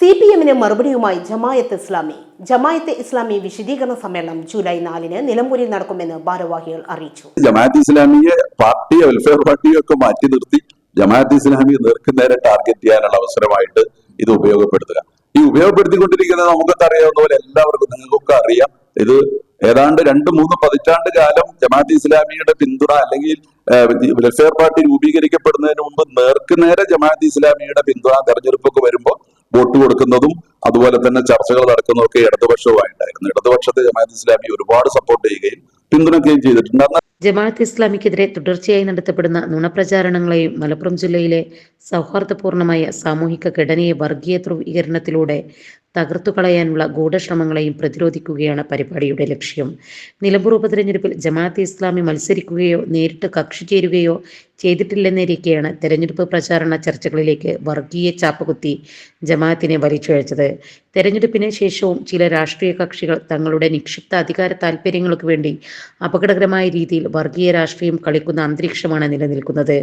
C P എമ്മിന് മറുപടിയുമായി ജമായത്ത് ഇസ്ലാമി. ജമായത്ത് ഇസ്ലാമി വിശദീകരണ സമ്മേളനം ജൂലൈ നാലിന് നിലമ്പൂരിൽ നടക്കുമെന്ന് ഭാരവാഹികൾ അറിയിച്ചു. ജമാഅത്ത് ഇസ്ലാമിയെ പാർട്ടിയെ വെൽഫെയർ പാർട്ടിയെ ഒക്കെ മാറ്റി നിർത്തി ജമാഅത്ത് ഇസ്ലാമി നേർക്കുനേരെ ടാർഗറ്റ് ചെയ്യാനുള്ള അവസരമായിട്ട് ഇത് ഉപയോഗപ്പെടുത്തുക. ഈ ഉപയോഗപ്പെടുത്തിക്കൊണ്ടിരിക്കുന്നത് നമുക്കൊക്കെ അറിയാവുന്ന പോലെ എല്ലാവർക്കും നിങ്ങൾക്കൊക്കെ അറിയാം. ഇത് ഏതാണ്ട് രണ്ട് മൂന്ന് പതിറ്റാണ്ട് കാലം ജമാഅത്ത് ഇസ്ലാമിയുടെ പിന്തുണ അല്ലെങ്കിൽ വെൽഫെയർ പാർട്ടി രൂപീകരിക്കപ്പെടുന്നതിന് മുമ്പ് നേർക്കുനേരെ ജമാഅത്ത് ഇസ്ലാമിയുടെ പിന്തുണ തെരഞ്ഞെടുപ്പൊക്കെ വരുമ്പോൾ വോട്ട് കൊടുക്കുന്നതും അതുപോലെ തന്നെ ചർച്ചകൾ നടക്കുന്നതൊക്കെ ഇടതുപക്ഷവുമായിട്ടായിരുന്നു. ഇടതുപക്ഷത്തെ ജമാഅത്ത് ഇസ്ലാമി ഒരുപാട് സപ്പോർട്ട് ചെയ്യുകയും പിന്തുണയ്ക്കുകയും ചെയ്തിട്ടുണ്ട്. ജമാഅത്ത് ഇസ്ലാമിക്കെതിരെ തുടർച്ചയായി നടത്തപ്പെടുന്ന നുണപ്രചാരണങ്ങളെയും മലപ്പുറം ജില്ലയിലെ സൗഹാർദ്ദപൂർണമായ സാമൂഹിക ഘടനയെ വർഗീയ ധ്രുവീകരണത്തിലൂടെ തകർത്തു കളയാനുള്ള ഗൂഢശ്രമങ്ങളെയും പ്രതിരോധിക്കുകയാണ് പരിപാടിയുടെ ലക്ഷ്യം. നിലമ്പൂർ ഉപതെരഞ്ഞെടുപ്പിൽ ജമാഅത്ത് ഇസ്ലാമി മത്സരിക്കുകയോ നേരിട്ട് കക്ഷി ചേരുകയോ ചെയ്തിട്ടില്ലെന്നിരിക്കെയാണ് തെരഞ്ഞെടുപ്പ് പ്രചാരണ ചർച്ചകളിലേക്ക് വർഗീയ ചാപ്പകുത്തി ജമാഅത്തിനെ വലിച്ചിഴച്ചത്. തെരഞ്ഞെടുപ്പിന് ശേഷവും ചില രാഷ്ട്രീയ കക്ഷികൾ തങ്ങളുടെ നിക്ഷിപ്ത അധികാര താൽപ്പര്യങ്ങൾക്ക് വേണ്ടി അപകടകരമായ രീതിയിൽ വർഗീയ രാഷ്ട്രീയം കളിക്കുന്ന അന്തരീക്ഷമാണ് നിലനിൽക്കുന്നത്.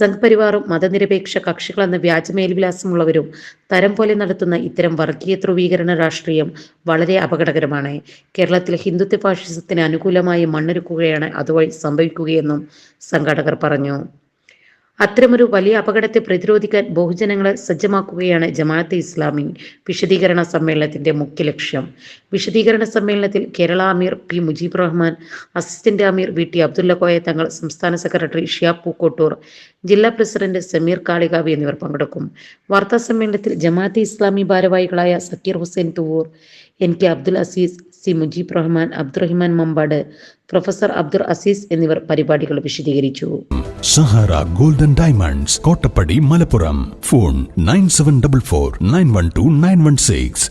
സംഘപരിവാറും മതനിരപേക്ഷ കക്ഷികളെന്ന വ്യാജമേൽവിലാസമുള്ളവരും തരം പോലെ നടത്തുന്ന ഇത്തരം വർഗീയ ധ്രുവീകരണ രാഷ്ട്രീയം വളരെ അപകടകരമാണ്. കേരളത്തിൽ ഹിന്ദുത്വ ഫാഷിസത്തിന് അനുകൂലമായി മണ്ണൊരുക്കുകയാണ് അതുവഴി സംഭവിക്കുകയെന്നും സംഘാടകർ പറഞ്ഞു. അത്തരമൊരു വലിയ അപകടത്തെ പ്രതിരോധിക്കാൻ ബഹുജനങ്ങളെ സജ്ജമാക്കുകയാണ് ജമാഅത്തെ ഇസ്ലാമി വിശദീകരണ സമ്മേളനത്തിന്റെ മുഖ്യ ലക്ഷ്യം. വിശദീകരണ സമ്മേളനത്തിൽ Kerala Ameer P Mujeeb Rahman assistant Ameer V T Abdulla Koya Thangal സംസ്ഥാന സെക്രട്ടറി ഷിയാ പൂക്കോട്ടൂർ ജില്ലാ പ്രസിഡന്റ് സമീർ കാളികാവി എന്നിവർ പങ്കെടുക്കും. വാർത്താ സമ്മേളനത്തിൽ ജമാഅത്തെ ഇസ്ലാമി ഭാരവാഹികളായ Zakir Hussain Thuvvur N K Abdul Azeez C Mujeeb Rahman Abdurahiman Mampad professor Abdul Azeez എന്നിവർ പരിപാടികൾ വിശദീകരിച്ചു. Sahara golden diamonds Kottappadi Malappuram. Phone nine seven double four nine one two nine one six.